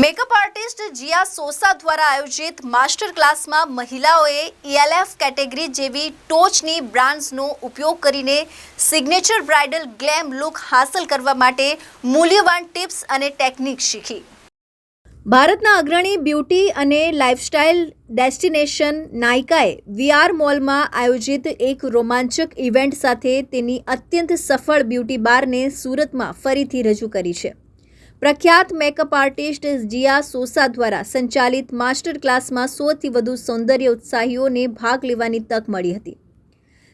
Makeup artist Jiya Sosa દ્વારા આયોજિત master ક્લાસમાં મહિલાઓએ ઈએલએફ કેટેગરી જેવી ટોચની બ્રાન્ડ્સનો ઉપયોગ કરીને સિગ્નેચર બ્રાઇડલ ગ્લેમ લુક હાંસલ કરવા માટે મૂલ્યવાન ટિપ્સ અને ટેકનિક શીખી. ભારતના અગ્રણી બ્યુટી અને લાઇફસ્ટાઇલ ડેસ્ટિનેશન નાયકાએ વીઆર મોલમાં આયોજિત એક રોમાંચક ઇવેન્ટ સાથે તેની અત્યંત સફળ બ્યુટી બારને સુરતમાં ફરીથી રજૂ કરી છે. પ્રખ્યાત મેકઅપ આર્ટિસ્ટ જીયા સોસા દ્વારા સંચાલિત માસ્ટર ક્લાસમાં સોથી વધુ સૌંદર્ય ઉત્સાહીઓને ભાગ લેવાની તક મળી હતી.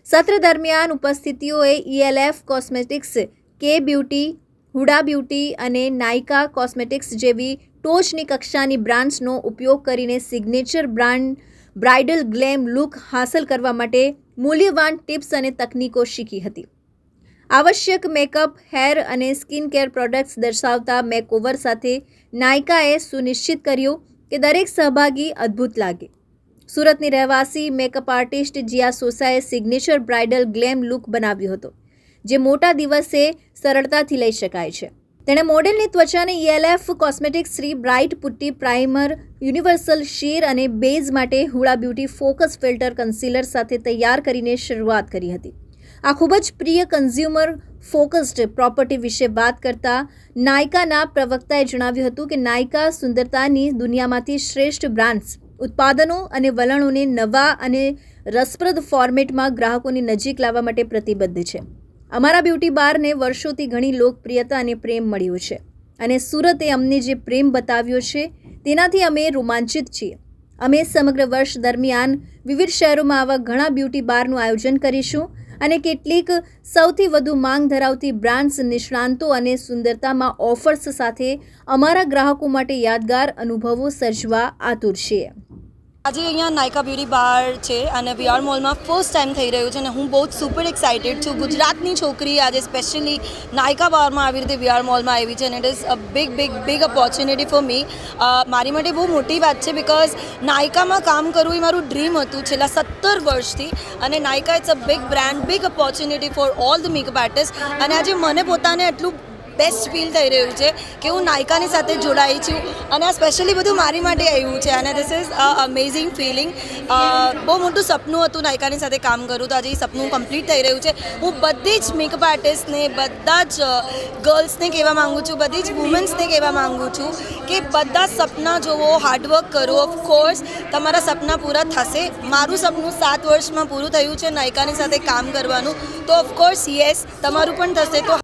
સત્ર દરમિયાન ઉપસ્થિતિઓએ ઈએલએફ કોસ્મેટિક્સ કે બ્યુટી હુડા બ્યુટી અને નાયકા કોસ્મેટિક્સ જેવી ટોચની કક્ષાની બ્રાન્ડ્સનો ઉપયોગ કરીને signature brand bridal glam look હાંસલ કરવા માટે મૂલ્યવાન ટિપ્સ અને તકનીકો શીખી હતી. આવશ્યક મેકઅપ, હેર અને સ્કિન કેર પ્રોડક્ટ્સ દર્શાવતા મેકઓવર સાથે નાયકાએ સુનિશ્ચિત કર્યું કે દરેક સહભાગી અદ્ભુત લાગે. સુરતની રહેવાસી મેકઅપ આર્ટિસ્ટ જીયા સોસાએ સિગ્નેચર બ્રાઇડલ ગ્લેમ લુક બનાવ્યો હતો, જે મોટા દિવસે સરળતાથી લઈ શકાય છે. તેણે મોડેલની ત્વચાને E L F cosmetics three bright putty primer, universal sheer અને બેઝ માટે Huda beauty focus filter concealer સાથે તૈયાર કરીને શરૂઆત કરી હતી. આ ખૂબ જ પ્રિય કન્ઝ્યુમર ફોકસ્ડ પ્રોપર્ટી વિશે વાત કરતા નાયકાના પ્રવક્તાએ જણાવ્યું હતું કે નાયકા સુંદરતાની દુનિયામાંથી શ્રેષ્ઠ બ્રાન્ડ્સ ઉત્પાદનો અને વલણોને નવા અને રસપ્રદ ફોર્મેટમાં ગ્રાહકોની નજીક લાવવા માટે પ્રતિબદ્ધ છે. અમારા બ્યુટી બારને વર્ષોથી ઘણી લોકપ્રિયતા અને પ્રેમ મળ્યો છે અને સુરતે અમને જે પ્રેમ બતાવ્યો છે તેનાથી અમે રોમાંચિત છીએ. અમે સમગ્ર વર્ષ દરમિયાન વિવિધ શહેરોમાં આવા ઘણા બ્યુટી બારનું આયોજન કરીશું અને કેટલીક સૌથી વધુ માંગ ધરાવતી બ્રાન્ડ્સ નિષ્ણાંતો અને સુંદરતામાં ઓફર્સ સાથે અમારા ગ્રાહકો માટે યાદગાર અનુભવો સર્જવા આતુર છીએ આજે અહીંયા નાયકા બ્યુટી બાર છે અને વીઆર મોલમાં ફર્સ્ટ ટાઈમ થઈ રહ્યું છે અને હું બહુ જ સુપર એક્સાઇટેડ છું. ગુજરાતની છોકરી આજે સ્પેશિયલી નાયકા બારમાં આવી રીતે વીઆર મોલમાં આવી છે અને it is a big big big opportunity for me મારી માટે બહુ મોટી વાત છે બિકોઝ નાયકામાં કામ કરવું એ મારું ડ્રીમ હતું છેલ્લા સત્તર વર્ષથી અને Nykaa it's a big brand big opportunity for all the makeup artist અને આજે મને પોતાને એટલું બેસ્ટ ફીલ થઈ રહ્યું છે કે હું નાયકાની સાથે જોડાઈ છું અને આ સ્પેશિયલી બધું મારી માટે આવ્યું છે અને this is a amazing feeling બહુ મોટું સપનું હતું નાયકાની સાથે કામ કરું તો આજે એ સપનું કમ્પ્લીટ થઈ રહ્યું છે. હું બધી જ મેકઅપ આર્ટિસ્ટને બધા જ ગર્લ્સને કહેવા માગું છું, બધી જ વુમન્સને કહેવા માગું છું કે બધા સપના જોવો હાર્ડવર્ક કરો ઓફકોર્સ તમારા સપના પૂરા થશે. મારું સપનું સાત વર્ષમાં પૂરું થયું છે નાયકાની સાથે કામ કરવાનું. તો ઓફકોર્સ યસ તમારું પણ થશે. તો